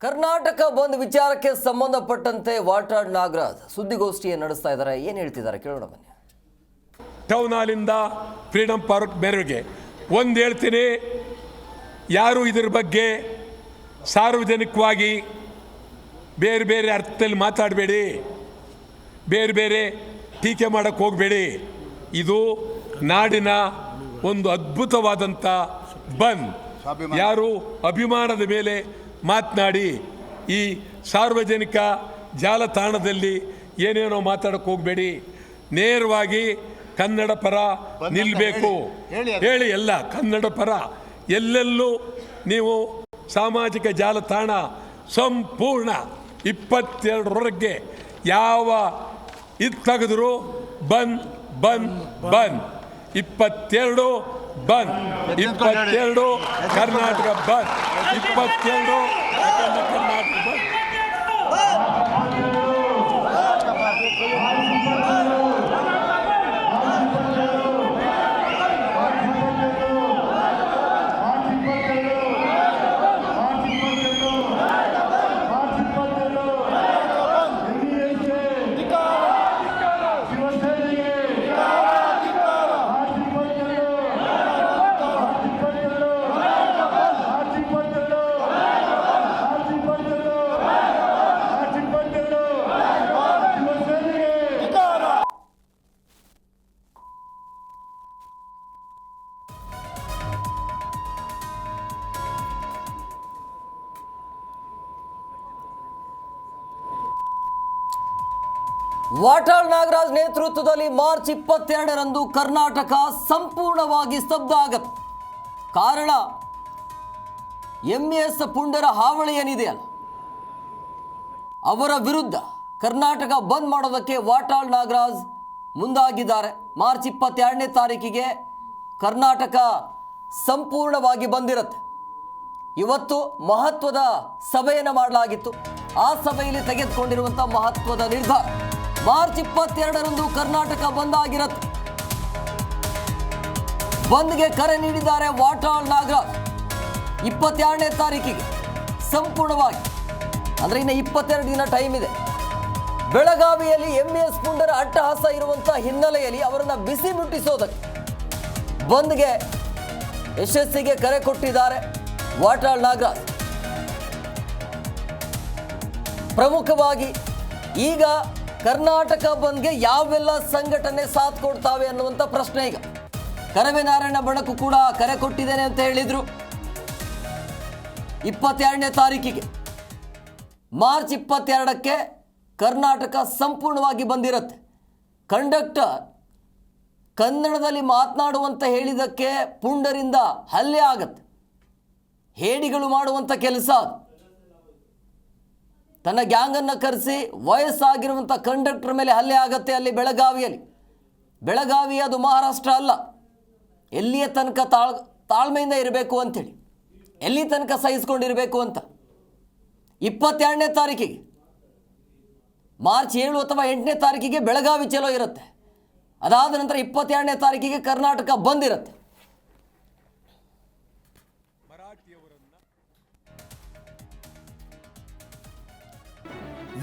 ಕರ್ನಾಟಕ ಬಂದ್ ವಿಚಾರಕ್ಕೆ ಸಂಬಂಧಪಟ್ಟಂತೆ ವಾಟಾಳ್ ನಾಗರಾಜ್ ಸುದ್ದಿಗೋಷ್ಠಿಯನ್ನು ನಡೆಸ್ತಾ ಇದ್ದಾರೆ. ಏನು ಹೇಳ್ತಿದ್ದಾರೆ? ಕೇಳೋಣ ಬನ್ನಿ. ಟೌನ್ ಹಾಲಿಂದ ಫ್ರೀಡಮ್ ಪಾರ್ಕ್ ಮೆರವಿಗೆ ಒಂದು ಹೇಳ್ತೀನಿ. ಯಾರು ಇದ್ರ ಬಗ್ಗೆ ಸಾರ್ವಜನಿಕವಾಗಿ ಬೇರೆ ಬೇರೆ ಅರ್ಥದಲ್ಲಿ ಮಾತಾಡಬೇಡಿ. ಬೇರೆ ಬೇರೆ ಟೀಕೆ ಮಾಡೋಕ್ಕೆ ಹೋಗಬೇಡಿ. ಇದು ನಾಡಿನ ಒಂದು ಅದ್ಭುತವಾದಂಥ ಬಂದ್. ಯಾರು ಅಭಿಮಾನದ ಮೇಲೆ ಮಾತನಾಡಿ ಈ ಸಾರ್ವಜನಿಕ ಜಾಲತಾಣದಲ್ಲಿ ಏನೇನೋ ಮಾತಾಡಕ್ಕೆ ಹೋಗಬೇಡಿ. ನೇರವಾಗಿ ಕನ್ನಡ ಪರ ನಿಲ್ಲಬೇಕು ಹೇಳಿ ಎಲ್ಲ ಕನ್ನಡ ಪರ. ಎಲ್ಲೆಲ್ಲೂ ನೀವು ಸಾಮಾಜಿಕ ಜಾಲತಾಣ ಸಂಪೂರ್ಣ ಇಪ್ಪತ್ತೆರಡರವರೆಗೆ ಯಾವ ಇದು ತೆಗೆದ್ರು ಬಂದ್ ಬಂದ್ ಬಂದ್ ಇಪ್ಪತ್ತೆರಡು ಬಂದ್ ಇಪ್ಪತ್ತೆರಡು ಕರ್ನಾಟಕ ಬಂದ್ ಇಪ್ಪತ್ತೆರಡು 아, ವಾಟಾಳ್ ನಾಗರಾಜ್ ನೇತೃತ್ವದಲ್ಲಿ ಮಾರ್ಚ್ ಇಪ್ಪತ್ತೆರಡರಂದು ಕರ್ನಾಟಕ ಸಂಪೂರ್ಣವಾಗಿ ಸ್ತಬ್ಧ ಆಗತ್ತೆ. ಕಾರಣ, ಎಂ ಎಸ್ ಪುಂಡರ ಹಾವಳಿ ಏನಿದೆಯಲ್ಲ ಅವರ ವಿರುದ್ಧ ಕರ್ನಾಟಕ ಬಂದ್ ಮಾಡೋದಕ್ಕೆ ವಾಟಾಳ್ ನಾಗರಾಜ್ ಮುಂದಾಗಿದ್ದಾರೆ. ಮಾರ್ಚ್ ಇಪ್ಪತ್ತೆರಡನೇ ತಾರೀಕಿಗೆ ಕರ್ನಾಟಕ ಸಂಪೂರ್ಣವಾಗಿ ಬಂದಿರುತ್ತೆ. ಇವತ್ತು ಮಹತ್ವದ ಸಭೆಯನ್ನು ಮಾಡಲಾಗಿತ್ತು. ಆ ಸಭೆಯಲ್ಲಿ ತೆಗೆದುಕೊಂಡಿರುವಂಥ ಮಹತ್ವದ ನಿರ್ಧಾರ. ಮಾರ್ಚ್ ಇಪ್ಪತ್ತೆರಡರಂದು ಕರ್ನಾಟಕ ಬಂದ್ ಆಗಿರುತ್ತೆ ಬಂದ್ಗೆ ಕರೆ ನೀಡಿದ್ದಾರೆ ವಾಟಾಳ್ ನಾಗರಾಜ್. ಇಪ್ಪತ್ತೆರಡನೇ ತಾರೀಕಿಗೆ ಸಂಪೂರ್ಣವಾಗಿ. ಅಂದ್ರೆ ಇನ್ನು ಇಪ್ಪತ್ತೆರಡು ದಿನ ಟೈಮ್ ಇದೆ. ಬೆಳಗಾವಿಯಲ್ಲಿ ಎಂ ಎಸ್ ಪುಂಡರ ಅಟ್ಟಹಾಸ ಇರುವಂತಹ ಹಿನ್ನೆಲೆಯಲ್ಲಿ ಅವರನ್ನು ಬಿಸಿ ಮುಟ್ಟಿಸೋದಕ್ಕೆ ಬಂದ್ಗೆ ಯಶಸ್ಸಿಗೆ ಕರೆ ಕೊಟ್ಟಿದ್ದಾರೆ ವಾಟಾಳ್ ನಾಗರಾಜ್. ಪ್ರಮುಖವಾಗಿ ಈಗ ಕರ್ನಾಟಕ ಬಂದ್ಗೆ ಯಾವೆಲ್ಲ ಸಂಘಟನೆ ಸಾಥ್ ಕೊಡ್ತಾವೆ ಅನ್ನುವಂಥ ಪ್ರಶ್ನೆ ಈಗ. ಕರವೇ ನಾರಾಯಣ ಬಣಕು ಕೂಡ ಕರೆ ಕೊಟ್ಟಿದ್ದೇನೆ ಅಂತ ಹೇಳಿದ್ರು. ಇಪ್ಪತ್ತೆರಡನೇ ತಾರೀಕಿಗೆ. ಮಾರ್ಚ್ ಇಪ್ಪತ್ತೆರಡಕ್ಕೆ ಕರ್ನಾಟಕ ಸಂಪೂರ್ಣವಾಗಿ ಬಂದಿರುತ್ತೆ. ಕಂಡಕ್ಟರ್ ಕನ್ನಡದಲ್ಲಿ ಮಾತನಾಡುವಂತ ಹೇಳಿದಕ್ಕೆ ಪುಂಡರಿಂದ ಹಲ್ಲೆ ಆಗತ್ತೆ. ಹೇಡಿಗಳು ಮಾಡುವಂಥ ಕೆಲಸ ತನ್ನ ಗ್ಯಾಂಗನ್ನು ಕರೆಸಿ ವಯಸ್ಸಾಗಿರುವಂಥ ಕಂಡಕ್ಟರ್ ಮೇಲೆ ಹಲ್ಲೆ ಆಗತ್ತೆ ಅಲ್ಲಿ ಬೆಳಗಾವಿಯಲ್ಲಿ. ಬೆಳಗಾವಿ ಅದು ಮಹಾರಾಷ್ಟ್ರ ಅಲ್ಲ. ಎಲ್ಲಿಯ ತನಕ ತಾಳ್, ತಾಳ್ಮೆಯಿಂದ ಇರಬೇಕು ಅಂಥೇಳಿ ಎಲ್ಲಿ ತನಕ ಸಹಿಸ್ಕೊಂಡಿರಬೇಕು ಅಂತ. ಇಪ್ಪತ್ತೆರಡನೇ ತಾರೀಕಿಗೆ. ಮಾರ್ಚ್ ಏಳು ಅಥವಾ ಎಂಟನೇ ತಾರೀಕಿಗೆ ಬೆಳಗಾವಿ ಚಲೋ ಇರುತ್ತೆ. ಅದಾದ ನಂತರ ಇಪ್ಪತ್ತೆರಡನೇ ತಾರೀಕಿಗೆ ಕರ್ನಾಟಕ ಬಂದಿರುತ್ತೆ.